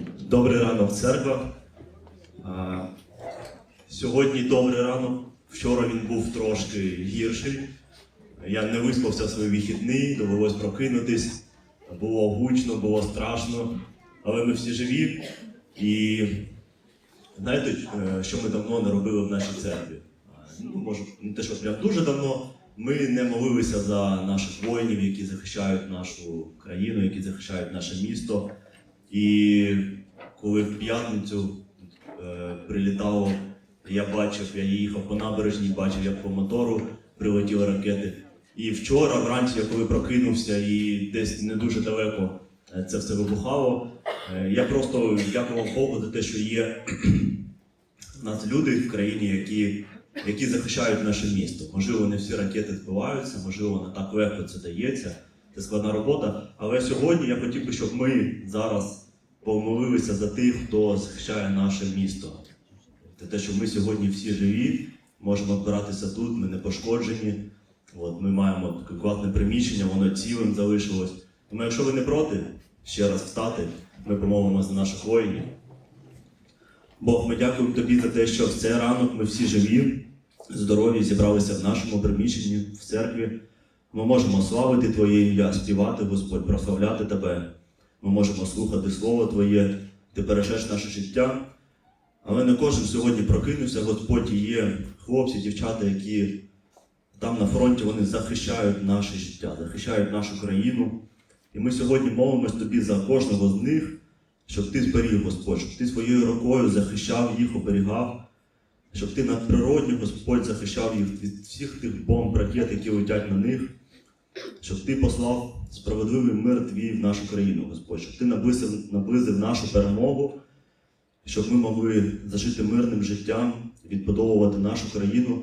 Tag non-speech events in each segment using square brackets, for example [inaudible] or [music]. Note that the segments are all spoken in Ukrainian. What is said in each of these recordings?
Добрий ранок, церква. Сьогодні добрий ранок. Вчора він був трошки гірший. Я не виспався в свої вихідні, довелось прокинутись. Було гучно, було страшно. Але ми всі живі. І знаєте, е, що ми давно не робили в нашій церкві? Ну, може, не те, що прям дуже давно. Ми не молилися за наших воїнів, які захищають нашу країну, які захищають наше місто. І коли в п'ятницю е, прилітало, я бачив, я їхав по набережній, бачив, як по мотору прилетіли ракети. І вчора, вранці, я коли прокинувся і десь не дуже далеко е, це все вибухало, е, я просто дякував Богу за те, що є [clears throat] в нас люди в країні, які, які захищають наше місто. Можливо, не всі ракети збиваються, можливо, не так легко це дається. Це складна робота. Але сьогодні я хотів би, щоб ми зараз помолилися за тих, хто захищає наше місто. Це те, що ми сьогодні всі живі, можемо збиратися тут, ми не пошкоджені. От, ми маємо таке класне приміщення, воно цілим залишилось. Тому якщо ви не проти, ще раз встати, ми помолимося за наших воїнів. Бог, ми дякуємо тобі за те, що в цей ранок ми всі живі, здорові, зібралися в нашому приміщенні, в церкві. Ми можемо славити Твоє ім'я, співати, Господь, прославляти Тебе. Ми можемо слухати Слово Твоє, Ти бережеш наше життя. Але не кожен сьогодні прокинувся, Господь, є хлопці, дівчата, які там на фронті вони захищають наше життя, захищають нашу країну. І ми сьогодні молимось тобі за кожного з них, щоб ти зберіг, Господь, щоб ти своєю рукою захищав їх, оберігав, щоб ти надприродньо, Господь, захищав їх від всіх тих бомб, ракет, які летять на них, щоб ти послав справедливий мир твій в нашу країну, Господь, щоб ти наблизив, наблизив нашу перемогу, щоб ми могли зажити мирним життям, відбудовувати нашу країну.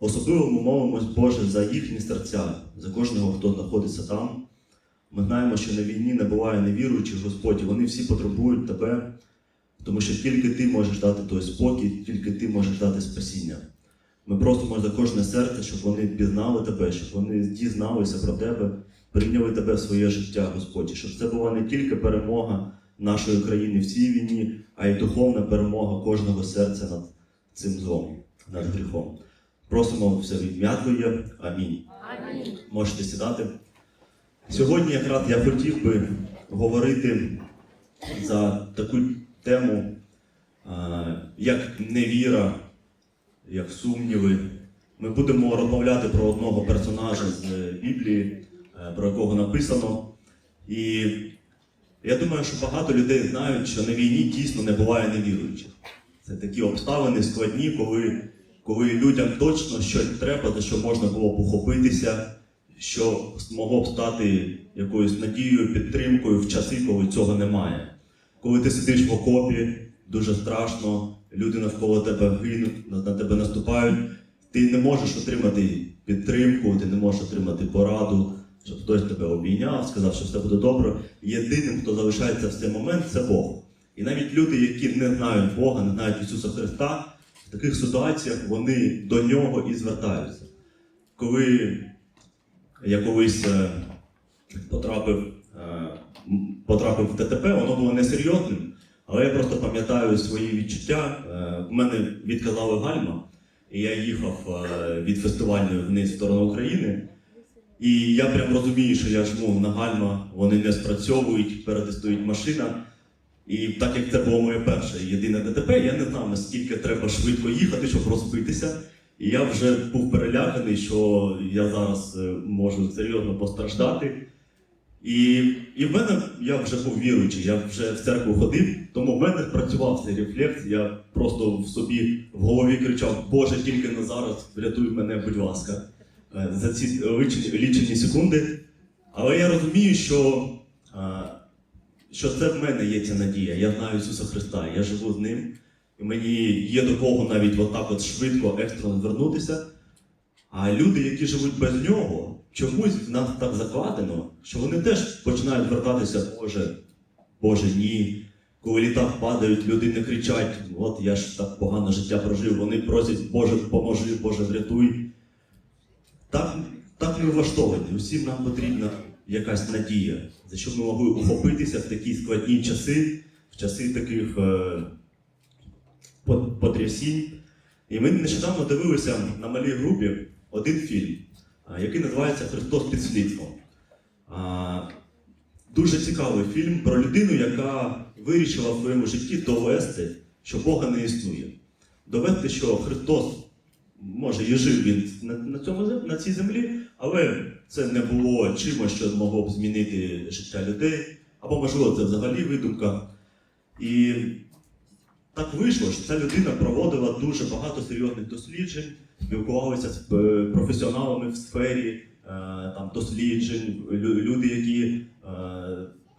Особливо ми молимось, Боже, за їхні серця, за кожного, хто знаходиться там. Ми знаємо, що на війні не буває невіруючих, Господь, вони всі потребують Тебе, тому що тільки Ти можеш дати той спокій, тільки Ти можеш дати спасіння. Ми просимо за кожне серце, щоб вони пізнали Тебе, щоб вони дізналися про Тебе, прийняли Тебе в своє життя, Господь, щоб це була не тільки перемога нашої країни в цій війні, а й духовна перемога кожного серця над цим злом, над гріхом. Просимо все в ім'я Твоє. Амінь. Амінь. Можете сідати. Сьогодні якраз я хотів би говорити за таку тему, як невіра, як сумніви. Ми будемо розмовляти про одного персонажа з Біблії, е, про якого написано. І я думаю, що багато людей знають, що на війні дійсно не буває невіруючих. Це такі обставини складні, коли, коли людям точно щось треба, за що можна було похопитися, що могло б стати якоюсь надією, підтримкою в часи, коли цього немає. Коли ти сидиш в окопі, дуже страшно, люди навколо тебе гинуть, на тебе наступають, ти не можеш отримати підтримку, ти не можеш отримати пораду, щоб хтось тебе обійняв, сказав, що все буде добре. Єдиним, хто залишається в цей момент, це Бог. І навіть люди, які не знають Бога, не знають Ісуса Христа, в таких ситуаціях вони до нього і звертаються. Коли я колись е, потрапив, е, потрапив в ДТП, воно було несерйозним, але я просто пам'ятаю свої відчуття. Е, В мене відказали гальма, і я їхав е, від фестивальної вниз в сторону України. І я прям розумію, що я жму на гальма, вони не спрацьовують, переді стоїть машина. І так як це було моє перше єдине ДТП, я не знав, наскільки треба швидко їхати, щоб розбитися. І я вже був переляканий, що я зараз е, можу серйозно постраждати. І, і в мене я вже був віруючий, я вже в церкву ходив, тому в мене працював цей рефлекс. Я просто в собі в голові кричав: Боже, тільки не зараз, врятуй мене, будь ласка, е, за ці лічені, лічені секунди. Але я розумію, що, е, що це в мене є ця надія. Я знаю Ісуса Христа, я живу з ним. І мені є до кого навіть отак от швидко, екстрено звернутися. А люди, які живуть без нього, чомусь в нас так закладено, що вони теж починають звертатися, Боже, Боже, ні. Коли літа падають, люди не кричать, от я ж так погано життя прожив. Вони просять, Боже, поможи, Боже, врятуй. Так, так ми влаштовані. Усім нам потрібна якась надія, за що ми могли ухопитися в такі складні часи, в часи таких е, потрясінь. І ми нещодавно дивилися на малій групі один фільм, який називається Христос під слідством. Дуже цікавий фільм про людину, яка вирішила в своєму житті довести, що Бога не існує. Довести, що Христос, може, і жив він на, цьому, на цій землі, але це не було чимось, що могло б змінити життя людей, або, можливо, це взагалі видумка. І так вийшло, що ця людина проводила дуже багато серйозних досліджень, спілкувалася з е, професіоналами в сфері е, там, досліджень, люди, які е,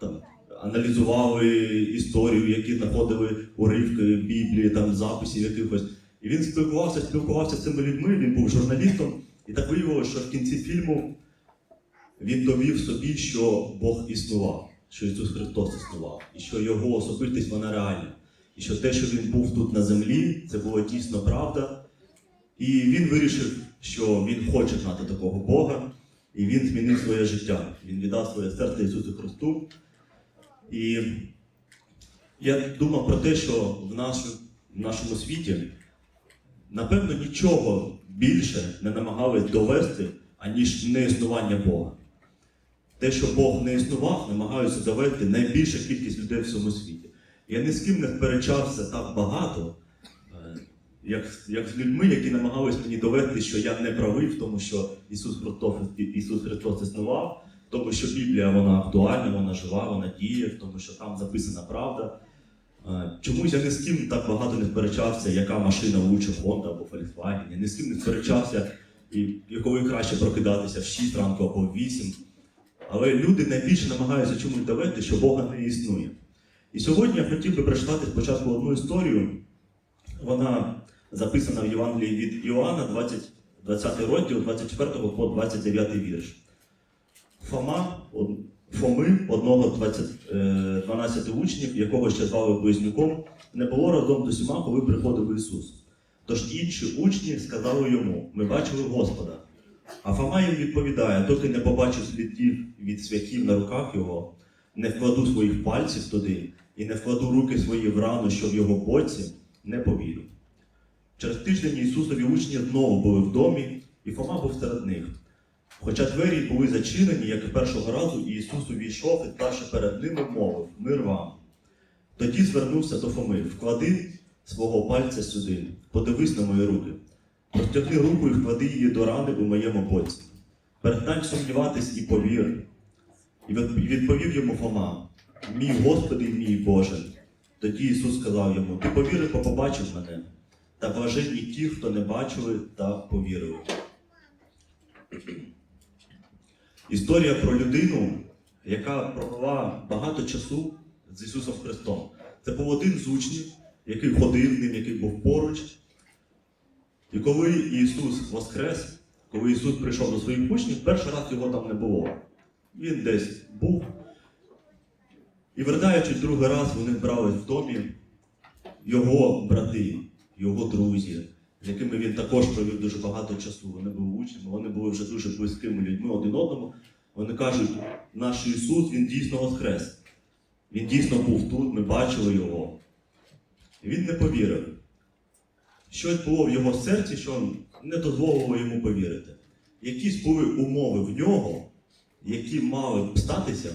там, аналізували історію, які знаходили уривки Біблії, там, записів якихось. І він спілкувався, спілкувався з цими людьми, він був журналістом, і так виявилося, що в кінці фільму він довів собі, що Бог існував, що Ісус Христос існував, і що його особистість вона реальна. І що те, що він був тут на землі, це було дійсно правда. І він вирішив, що він хоче знати такого Бога, і він змінив своє життя. Він віддав своє серце Ісусу Христу. І я думав про те, що в нашому світі, напевно, нічого більше не намагались довести, аніж неіснування Бога. Те, що Бог не існував, намагаються довести найбільша кількість людей в цьому світі. Я ні з ким не сперечався так багато, е, як, як з людьми, які намагались мені довести, що я не правий в тому, що Ісус Христос, Ісус Христос існував, в тому, що Біблія вона актуальна, вона жива, вона діє, в тому, що там записана правда. Е, Чомусь я ні з ким так багато не сперечався, яка машина лучше Honda або Volkswagen. Я ні з ким не сперечався, і якою краще прокидатися в 6 ранку або в 8. Але люди найбільше намагаються чомусь довести, що Бога не існує. І сьогодні я хотів би прочитати спочатку одну історію. Вона записана в Євангелії від Іоанна, 20, 20 розділ, 24 по 29 вірш. Фома, Фоми, одного з 20, е, 12 учнів, якого ще звали Близнюком, не було разом з усіма, коли приходив Ісус. Тож інші учні сказали йому: Ми бачили Господа. А Фома їм відповідає: доки не побачив слідів від святів на руках його, не вкладу своїх пальців туди і не вкладу руки свої в рану, що в його боці, не повірю. Через тиждень Ісусові учні знову були в домі, і Фома був серед них. Хоча двері були зачинені, як і першого разу, і Ісус увійшов і перше перед ними мовив Мир вам. Тоді звернувся до Фоми, вклади свого пальця сюди, подивись на мої руки. Простягни руку і вклади її до рани у моєму боці. Перестань сумніватись і повір. І відповів йому Фома, мій Господи і мій Боже. Тоді Ісус сказав йому: Ти повірив, бо побачив мене, та блаженні ті, хто не бачили та повірили. Історія про людину, яка провела багато часу з Ісусом Христом. Це був один з учнів, який ходив ним, який був поруч. І коли Ісус воскрес, коли Ісус прийшов до своїх учнів, перший раз його там не було. Він десь був. І вертаючись другий раз, вони брали в домі його брати, його друзі, з якими він також провів дуже багато часу. Вони були учнями, вони були вже дуже близькими людьми один одному. Вони кажуть, наш Ісус, Він дійсно воскрес. Він дійсно був тут, ми бачили його. І він не повірив. Щось було в його серці, що не дозволило йому повірити. Якісь були умови в нього, які мали б статися,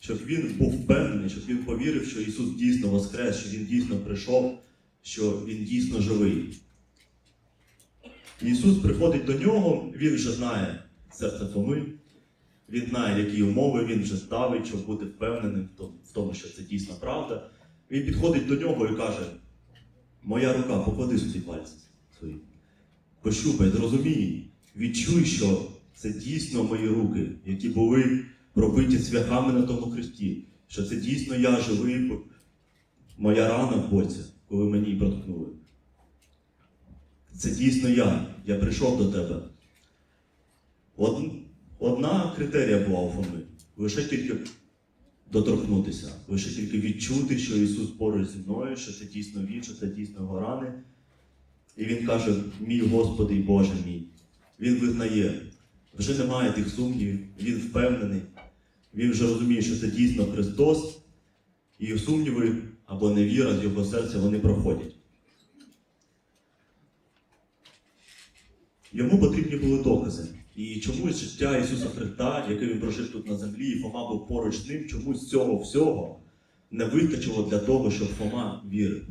щоб він був впевнений, щоб він повірив, що Ісус дійсно воскрес, що Він дійсно прийшов, що Він дійсно живий. Ісус приходить до нього, Він вже знає серце Фоми, Він знає, які умови він вже ставить, щоб бути впевненим в тому- що це дійсно правда. Він підходить до нього і каже: Моя рука, поклади сюди пальці свої. Пощупай, зрозумій, відчуй, що це дійсно мої руки, які були пробиті цвяхами на тому хресті, що це дійсно я живий, моя рана в боці, коли мені проткнули. Це дійсно я. Я прийшов до тебе. Одна критерія була у Фоми. Лише тільки доторкнутися, лише тільки відчути, що Ісус поруч зі мною, що це дійсно Він, що це дійсно його рани. І Він каже: мій Господи і Боже мій. Він визнає, вже немає тих сумнівів, він впевнений, він вже розуміє, що це дійсно Христос, і сумніви або невіра з його серця, вони проходять. Йому потрібні були докази. І чомусь життя Ісуса Христа, яке він прожив тут на землі, і Фома був поруч з ним, чомусь цього всього не вистачило для того, щоб Фома вірив.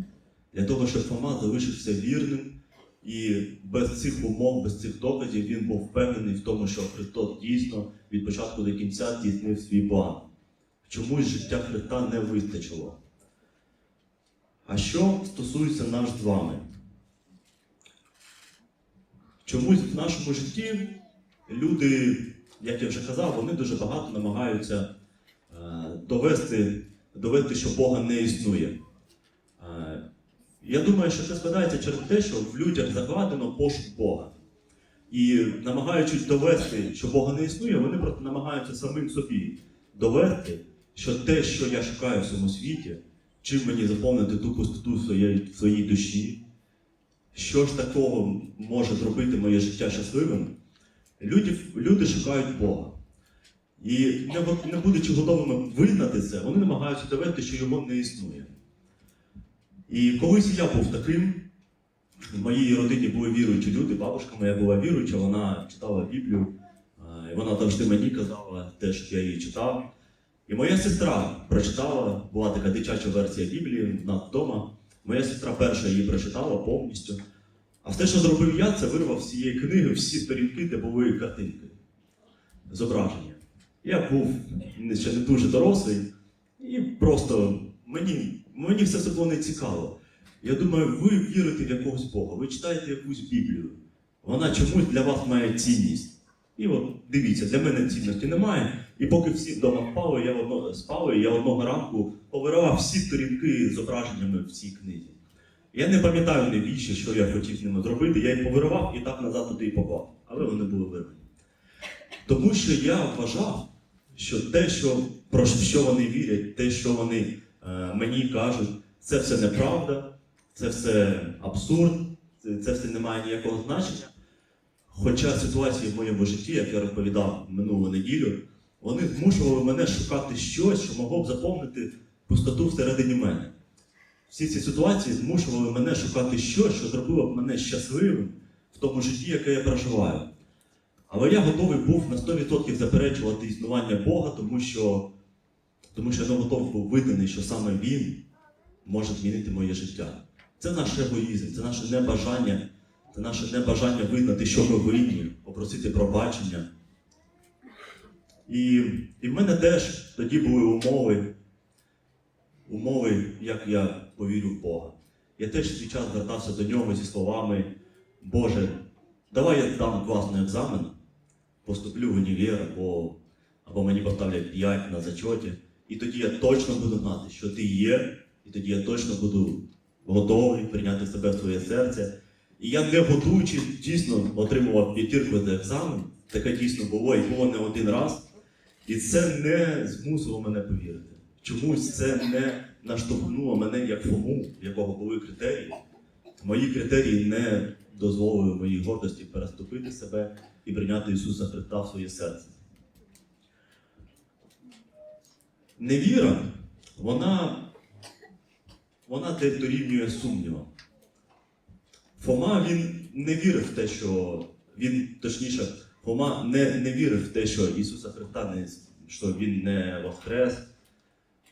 Для того, щоб Фома залишився вірним, і без цих умов, без цих доказів він був впевнений в тому, що Христос дійсно від початку до кінця здійснив свій план. Чомусь життя Христа не вистачило. А що стосується нас з вами? Чомусь в нашому житті люди, як я вже казав, вони дуже багато намагаються е, довести, довести, що Бога не існує. Я думаю, що це складається через те, що в людях закладено пошук Бога. І намагаючись довести, що Бога не існує, вони просто намагаються самим собі довести, що те, що я шукаю в цьому світі, чим мені заповнити ту пустоту в своїй, душі, що ж такого може зробити моє життя щасливим, люди, люди шукають Бога. І не будучи готовими визнати це, вони намагаються довести, що його не існує. І колись я був таким, в моїй родині були віруючі люди, бабушка моя була віруюча, вона читала Біблію, і вона завжди мені казала те, що я її читав. І моя сестра прочитала, була така дитяча версія Біблії нас вдома. Моя сестра перша її прочитала повністю. А все, що зробив я, це вирвав з цієї книги всі сторінки, де були картинки, зображення. Я був ще не дуже дорослий, і просто мені, мені все це було не цікаво. Я думаю, ви вірите в якогось Бога, ви читаєте якусь Біблію. Вона чомусь для вас має цінність. І от дивіться, для мене цінності немає. І поки всі вдома спали, я одно, спали, я одного ранку повиривав всі сторінки з зображеннями в цій книзі. Я не пам'ятаю навіщо, що я хотів з ними зробити. Я їх повиривав і так назад туди і поклав. Але вони були вирвані. Тому що я вважав, що те, що, про що вони вірять, те, що вони мені кажуть, це все неправда, це все абсурд, це все не має ніякого значення. Хоча ситуації в моєму житті, як я розповідав минулу неділю, вони змушували мене шукати щось, що могло б заповнити пустоту всередині мене. Всі ці ситуації змушували мене шукати щось, що зробило б мене щасливим в тому житті, яке я проживаю. Але я готовий був на 100% заперечувати існування Бога, тому що, тому що я не готовий був визнаний, що саме Він може змінити моє життя. Це наш егоїзм, це наше небажання, це наше небажання визнати, що ми винні, попросити пробачення. І, і в мене теж тоді були умови, умови, як я повірю в Бога. Я теж свій час звертався до нього зі словами, Боже, давай я здам класний екзамен, поступлю в універ, або, або мені поставлять 5 на зачоті, і тоді я точно буду знати, що ти є, і тоді я точно буду готовий прийняти себе в своє серце. І я не готуючи, дійсно отримував п'ятірку за екзамен. Таке дійсно було і було не один раз. І це не змусило мене повірити. Чомусь це не наштовхнуло мене як фому, в якого були критерії. Мої критерії не дозволили моїй гордості переступити себе і прийняти Ісуса Христа в своє серце. Невіра, вона, вона дорівнює сумнівам. Фома він не вірив в те, що він, точніше, Фома не, не вірив в те, що Ісуса Христа не, що Він не воскрес.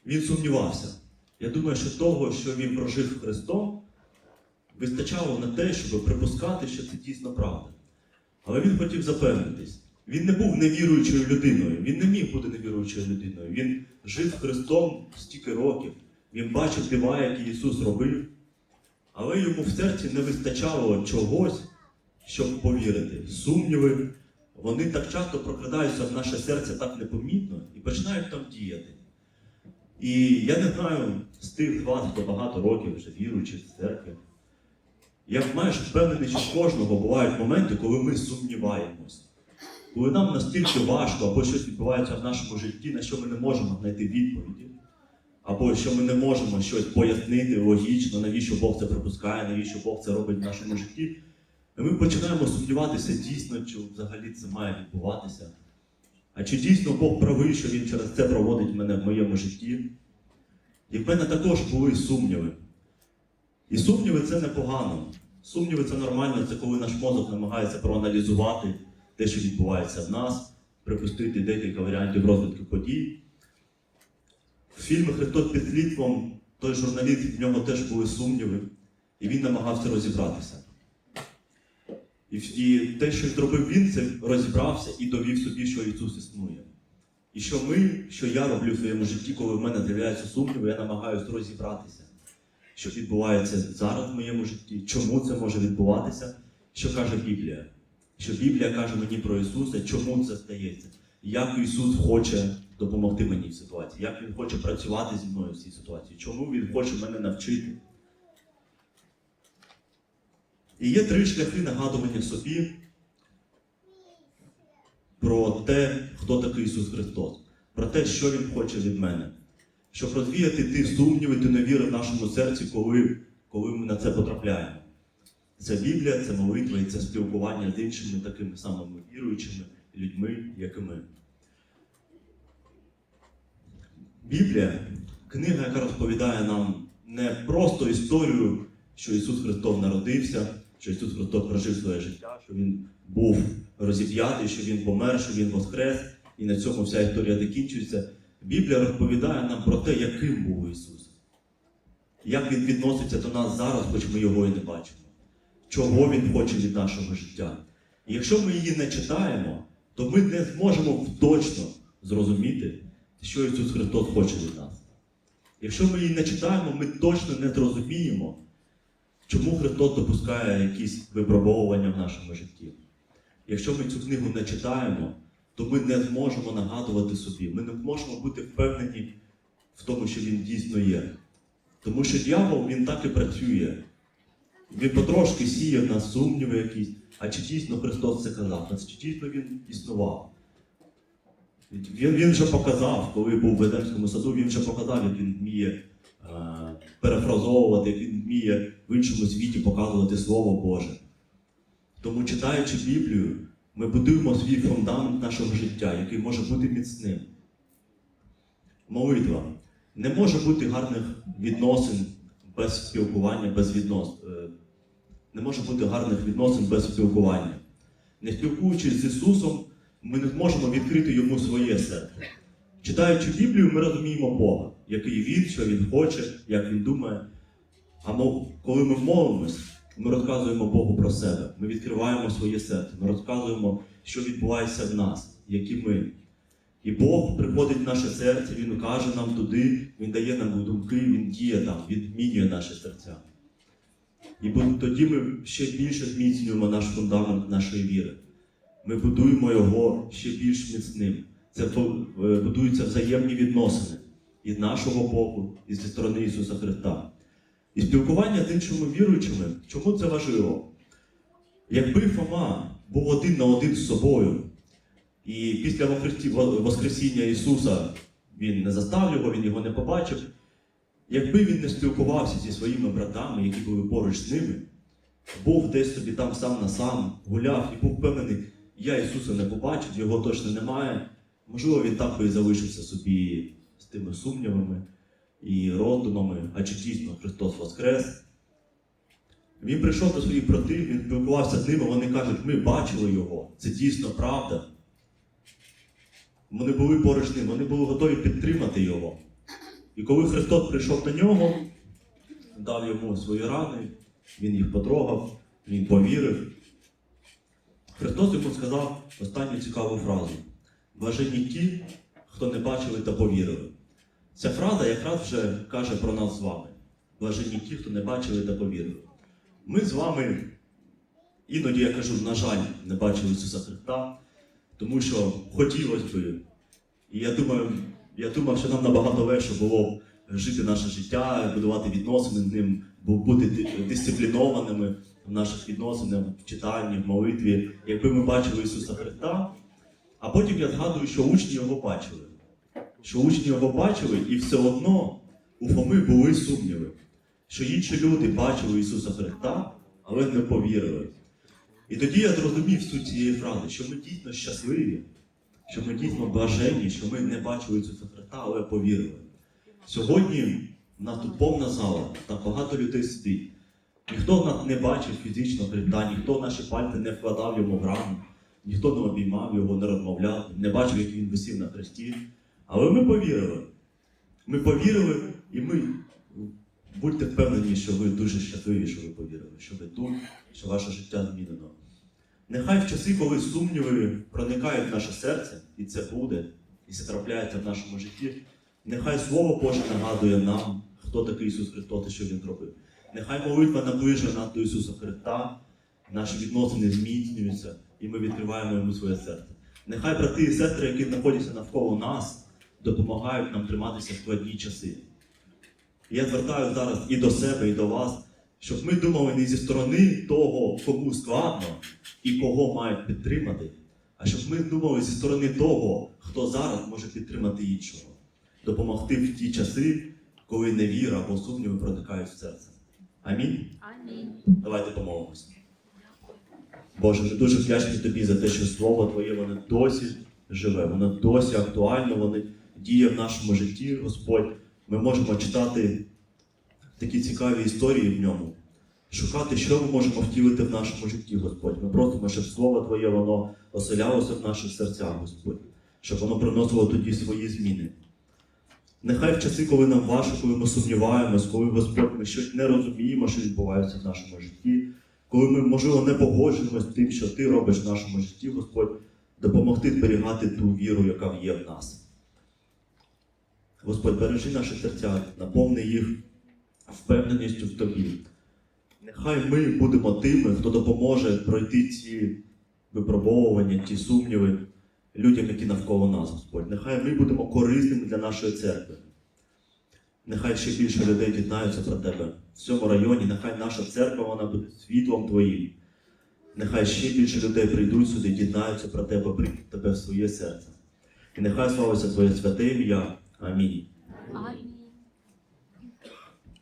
Він сумнівався. Я думаю, що того, що він прожив Христом, вистачало на те, щоб припускати, що це дійсно правда. Але він хотів запевнитись. Він не був невіруючою людиною, він не міг бути невіруючою людиною. Він жив Христом стільки років, він бачив дива, які Ісус робив, але йому в серці не вистачало чогось, щоб повірити. Сумніви, вони так часто прокрадаються в наше серце так непомітно і починають там діяти. І я не знаю з тих з вас, хто багато років вже віруючих в церкві. Я майже впевнений, що в кожного бувають моменти, коли ми сумніваємось. Коли нам настільки важко, або щось відбувається в нашому житті, на що ми не можемо знайти відповіді, або що ми не можемо щось пояснити логічно, навіщо Бог це припускає, навіщо Бог це робить в нашому житті. І ми починаємо сумніватися дійсно, чи взагалі це має відбуватися. А чи дійсно Бог правий, що Він через це проводить мене в моєму житті? І в мене також були сумніви. І сумніви це непогано. Сумніви це нормально, це коли наш мозок намагається проаналізувати те, що відбувається в нас, припустити декілька варіантів розвитку подій. В фільмі Христос під слідством той журналіст, в нього теж були сумніви, і він намагався розібратися. І, і те, що зробив він, це розібрався і довів собі, що Ісус існує. І що ми, що я роблю в своєму житті, коли в мене з'являються сумніви, я намагаюся розібратися, що відбувається зараз в моєму житті, чому це може відбуватися, що каже Біблія. Що Біблія каже мені про Ісуса, чому це стається, як Ісус хоче допомогти мені в ситуації, як Він хоче працювати зі мною в цій ситуації, чому Він хоче мене навчити. І є три шляхи нагадування собі про те, хто такий Ісус Христос, про те, що Він хоче від мене. Щоб розвіяти ті сумніви, ті невіри в нашому серці, коли, коли ми на це потрапляємо. Це Біблія, це молитва і це спілкування з іншими такими самими віруючими людьми, як і ми. Біблія книга, яка розповідає нам не просто історію, що Ісус Христос народився, що Ісус Христос прожив своє життя, що Він був розіп'ятий, що Він помер, що Він воскрес, і на цьому вся історія закінчується. Біблія розповідає нам про те, яким був Ісус, як Він відноситься до нас зараз, хоч ми його і не бачимо, чого Він хоче від нашого життя. І якщо ми її не читаємо, то ми не зможемо точно зрозуміти, що Ісус Христос хоче від нас. Якщо ми її не читаємо, ми точно не зрозуміємо, чому Христос допускає якісь випробовування в нашому житті. Якщо ми цю книгу не читаємо, то ми не зможемо нагадувати собі, ми не можемо бути впевнені в тому, що він дійсно є. Тому що дьявол він так і працює. Він потрошки сіє в нас сумніви якісь, а чи дійсно Христос це казав, а чи дійсно він існував. Він, він вже показав, коли був в Едемському саду, він вже показав, як він вміє е, перефразовувати, як він вміє в іншому світі показувати Слово Боже. Тому, читаючи Біблію, ми будуємо свій фундамент нашого життя, який може бути міцним. Молитва. Не може бути гарних відносин без спілкування, без віднос... Не може бути гарних відносин без спілкування. Не спілкуючись з Ісусом, ми не зможемо відкрити йому своє серце. Читаючи Біблію, ми розуміємо Бога, який він, що він хоче, як він думає. А коли ми молимось, ми розказуємо Богу про себе. Ми відкриваємо своє серце, ми розказуємо, що відбувається в нас, які ми. І Бог приходить в наше серце, Він каже нам туди, Він дає нам думки, Він діє там, Він змінює наші серця. І тоді ми ще більше зміцнюємо наш фундамент нашої віри. Ми будуємо його ще більш міцним. Це е, будуються взаємні відносини і з нашого боку, і зі сторони Ісуса Христа. І спілкування з іншими віруючими, чому це важливо? Якби Фома був один на один з собою, і після Воскресіння Ісуса він не застав його, він його не побачив. Якби він не спілкувався зі своїми братами, які були поруч з ними, був десь собі там сам на сам, гуляв і був впевнений, я Ісуса не побачив, його точно немає. Можливо, він так би і залишився собі з тими сумнівами і роздумами, а чи дійсно Христос Воскрес. Він прийшов до своїх братів, він спілкувався з ними, вони кажуть, ми бачили його, це дійсно правда. Вони були поруч ним, вони були готові підтримати його. І коли Христос прийшов до нього, дав йому свої рани, він їх потрогав, він повірив. Христос йому сказав останню цікаву фразу: Блаженні ті, хто не бачили та повірили. Ця фраза якраз вже каже про нас з вами. Блаженні ті, хто не бачили та повірили. Ми з вами, іноді я кажу, на жаль, не бачили Ісуса Христа, тому що хотілося би. І я думаю, я думав, що нам набагато легше було жити наше життя, будувати відносини з ним, бути дисциплінованими в наших відносинах, в читанні, в молитві, якби ми бачили Ісуса Христа. А потім я згадую, що учні його бачили. Що учні його бачили, і все одно у Фоми були сумніви, що інші люди бачили Ісуса Христа, але не повірили. І тоді я зрозумів суть цієї фрази, що ми дійсно щасливі, що ми дійсно блаженні, що ми не бачили Ісуса Христа, але повірили. Сьогодні У нас тут повна зала, там багато людей сидить. Ніхто нас не бачив фізично Христа, ніхто наші пальці не вкладав йому в рану, ніхто не обіймав його, не розмовляв, не бачив, як він висів на хресті. Але ми повірили. Ми повірили, і ми будьте впевнені, що ви дуже щасливі, що ви повірили, що ви тут, що ваше життя змінено. Нехай в часи, коли сумніви проникають в наше серце, і це буде, і це трапляється в нашому житті, нехай Слово Боже нагадує нам, хто такий Ісус Христос і що Він зробив. Нехай молитва наближує нас до Ісуса Христа, наші відносини зміцнюються, і ми відкриваємо йому своє серце. Нехай брати і сестри, які знаходяться навколо нас, допомагають нам триматися в складні часи. Я звертаю зараз і до себе, і до вас, щоб ми думали не зі сторони того, кому складно і кого мають підтримати, а щоб ми думали зі сторони того, хто зараз може підтримати іншого, допомогти в ті часи, коли невіра або сумніви проникають в серце. Амінь. Амінь. Давайте помолимося. Боже, ми дуже вдячні тобі за те, що Слово Твоє воно досі живе, воно досі актуально, воно діє в нашому житті, Господь. Ми можемо читати такі цікаві історії в ньому, шукати, що ми можемо втілити в нашому житті, Господь. Ми просимо, щоб Слово Твоє воно оселялося в наших серцях, Господь, щоб воно приносило тоді свої зміни. Нехай в часи, коли нам важко, коли ми сумніваємось, коли Господь ми щось не розуміємо, що відбувається в нашому житті, коли ми, можливо, не погоджуємося з тим, що Ти робиш в нашому житті, Господь, допомогти зберігати ту віру, яка є в нас. Господь, бережи наші серця, наповни їх впевненістю в Тобі. Нехай ми будемо тими, хто допоможе пройти ці випробовування, ті сумніви людям, які навколо нас, Господь. Нехай ми будемо корисними для нашої церкви. Нехай ще більше людей дізнаються про тебе в цьому районі. Нехай наша церква вона буде світлом Твоїм. Нехай ще більше людей прийдуть сюди, дізнаються про тебе, прийдуть тебе в своє серце. І нехай славиться Твоє святе ім'я. Амінь.